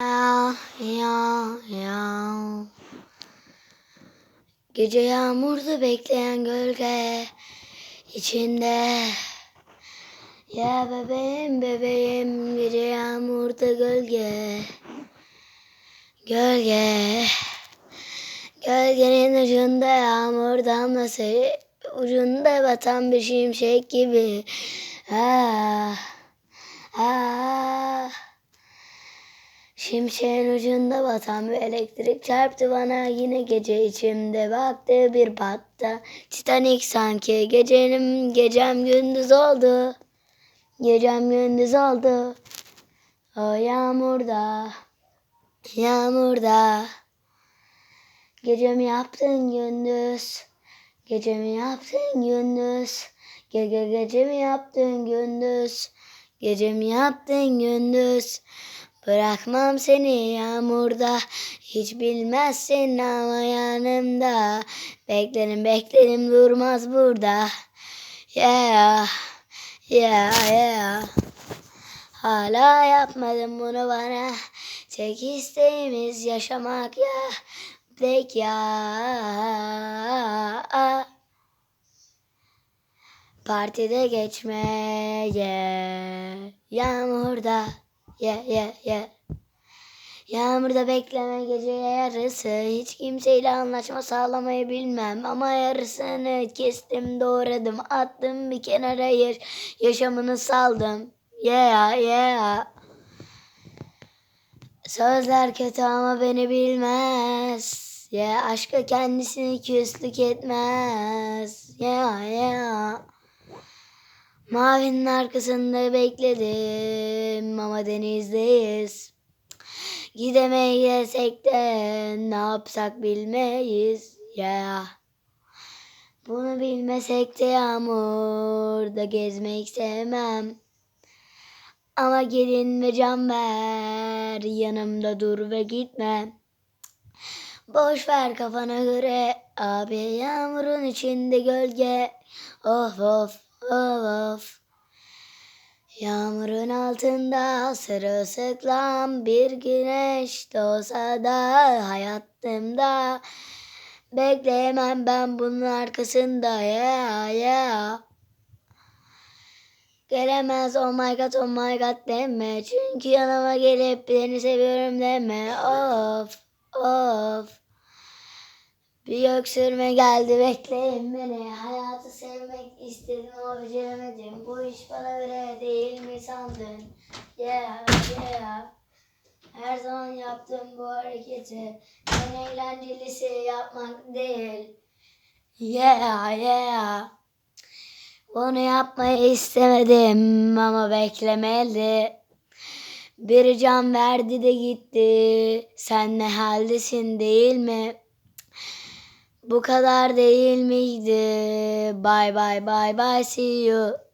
Ya ya ya. Gece yağmurda bekleyen gölge içinde. Ya bebeğim bebeğim gece yağmurda gölge. Gölge. Gölgenin ucunda yağmur damlası ucunda batan bir şimşek gibi. Ah, ah. Şimşeğin ucunda batan bir elektrik çarptı bana. Yine gece içimde baktı bir patta Titanik sanki gecenim gecem gündüz oldu. Gecem gündüz oldu. O yağmurda Yağmurda. Gecemi yaptın gündüz Gecemi yaptın gündüz. Gece gecemi yaptın gündüz Gecemi yaptın gündüz Bırakmam seni yağmurda. Hiç bilmezsin ama yanımda. Beklerim beklerim durmaz burada. Yeah Yeah yeah. Hala yapmadım bunu bana. Tek isteğimiz yaşamak ya Tek ya. Partide geçmeye Yağmurda Ye ye ye Yağmurda bekleme geceye yarısı Hiç kimseyle anlaşma sağlamayı bilmem. Ama yarısını kestim doğradım Attım bir kenara yer Yaşamını saldım. Yeah yeah Sözler kötü ama beni bilmez. Yeah aşka kendisini küslük etmez. Yeah yeah Mavinin arkasında bekledim ama denizdeyiz. Gidemeyesek de ne yapsak bilmeyiz ya. Bunu bilmesek de yağmurda gezmek sevmem. Ama gelin ve can ver yanımda dur ve gitme. Boş ver kafana göre abi yağmurun içinde gölge. Of of of. Yağmurun altında sırılsıklam bir güneş doğsa da hayatımda. Bekleyemem ben bunun arkasında ya ya. Gelemez oh my god oh my god deme. Çünkü yanıma gelip beni seviyorum deme. Of of. Bir öksürme geldi bekleyin beni. Hayatı sevmek istedim ama beceremedim. Bu iş bana göre değil mi sandın? Yeah yeah. Her zaman yaptığım bu hareketi en eğlencelisi yapmak değil. Yeah yeah. Bunu yapmayı istemedim ama beklemeli. Bir can verdi de gitti. Sen ne haldesin değil mi? Bu kadar değil miydi? Bye bye bye bye see you.